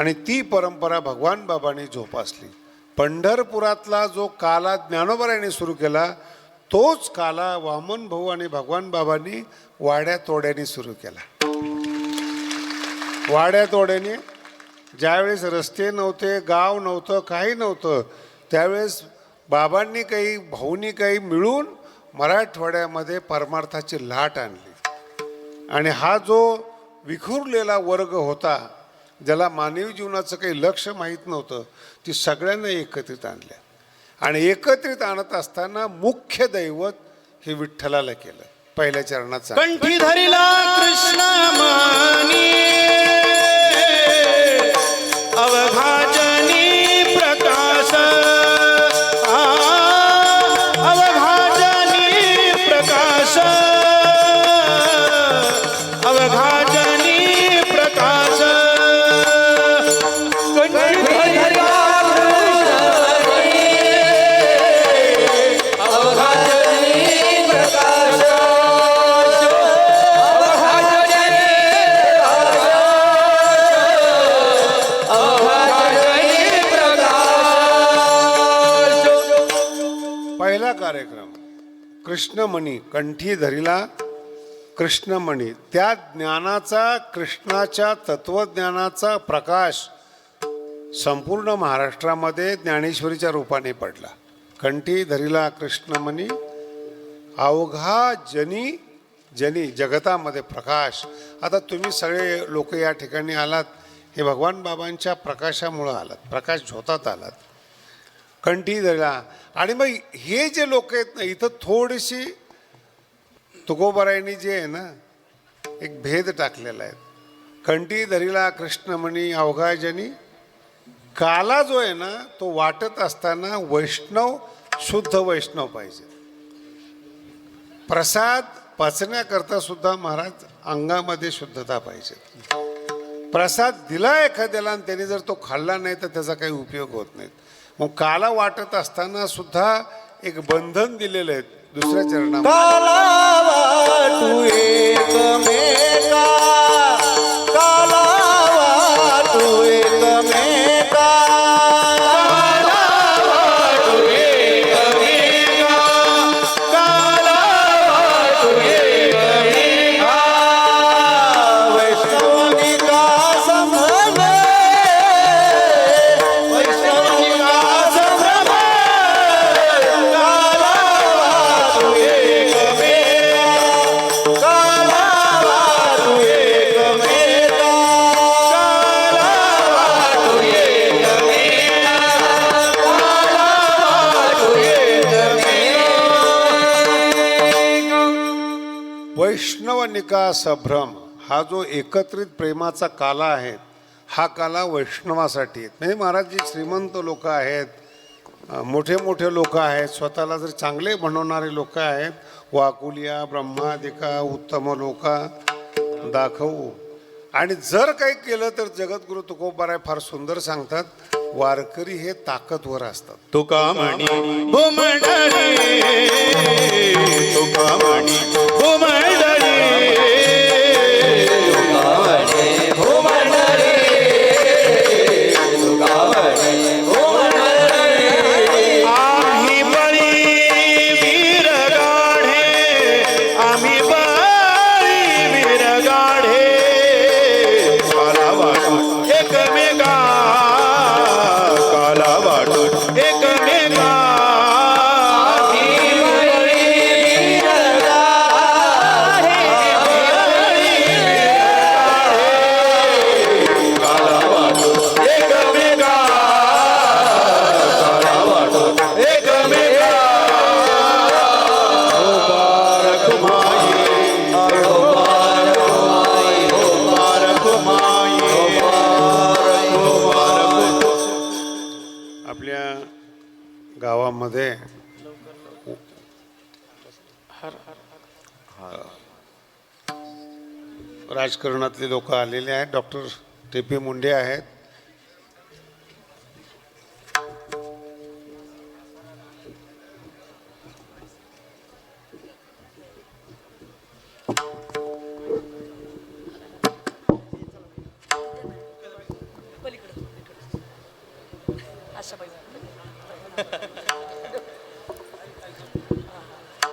आणि ती परंपरा भगवान बाबांनी जोपासली. पंढरपुरातला जो काला ज्ञानोबरायांनी सुरू केला तोच काला वामन भाऊ आणि भगवान बाबांनी वाड्या तोड्याने सुरू केला. वाड्या तोड्याने ज्यावेळेस रस्ते नव्हते गाव नव्हतं काही नव्हतं त्यावेळेस बाबांनी काही भाऊनी काही मिळून मराठवाड्यामध्ये परमार्थाची लाट आणली. आणि हा जो विखुरलेला वर्ग होता ज्याला मानवी जीवनाचं काही लक्ष माहीत नव्हतं ती सगळ्यांना एकत्रित आणल्या. आणि एकत्रित आणत असताना मुख्य दैवत हे विठ्ठलाला केलं. पहिल्या चरणाचा कंठी धरिला कृष्ण कार्यक्रम. कृष्णमणी कंठी धरिला कृष्णमणी. त्या ज्ञानाचा कृष्णाच्या तत्वज्ञानाचा प्रकाश संपूर्ण महाराष्ट्रामध्ये ज्ञानेश्वरीच्या रूपाने पडला. कंठी धरिला कृष्णमणी. अवघा जनी जनी जगतामध्ये प्रकाश. आता तुम्ही सगळे लोक या ठिकाणी आलात. हे भगवान बाबांच्या प्रकाशामुळं आलात. प्रकाश झोतात आलात. कंठीधरला आणि मग हे जे लोक आहेत ना इथं थोडीशी तुकोबरायनी जे आहे ना एक भेद टाकलेला आहे. कंठी धरीला कृष्णमणी अवघाजनी काला जो आहे ना तो वाटत असताना वैष्णव शुद्ध वैष्णव पाहिजे. प्रसाद पचण्याकरता सुद्धा महाराज अंगामध्ये शुद्धता पाहिजे. प्रसाद दिला एखाद्याला आणि त्याने जर तो खाल्ला नाही तर त्याचा काही उपयोग होत नाही. मग काला वाटत असताना सुद्धा एक बंधन दिलेलं आहे दुसऱ्या चरणामध्ये. वैष्णव निका संभ्रम हा जो एकत्रित प्रेमाचा काला आहे हा काला वैष्णवासाठी आहे. म्हणजे महाराज जे श्रीमंत लोक आहेत मोठे मोठे लोक आहेत स्वतःला जर चांगले बनवणारे लोक आहेत वाकुलिया ब्रह्मादिका उत्तम लोका दाखवू आणि जर काही केलं तर जगद्गुरु तुकोबाराय फार सुंदर सांगतात वारकरी हे ताकदवर असतात. तुका म्हणी? भूमंडळी तुका म्हणी? भूमंडळी आम्ही मध्ये. राजकारणातले लोक आलेले आहेत. डॉक्टर टी पी मुंडे आहेत. वर्षापासून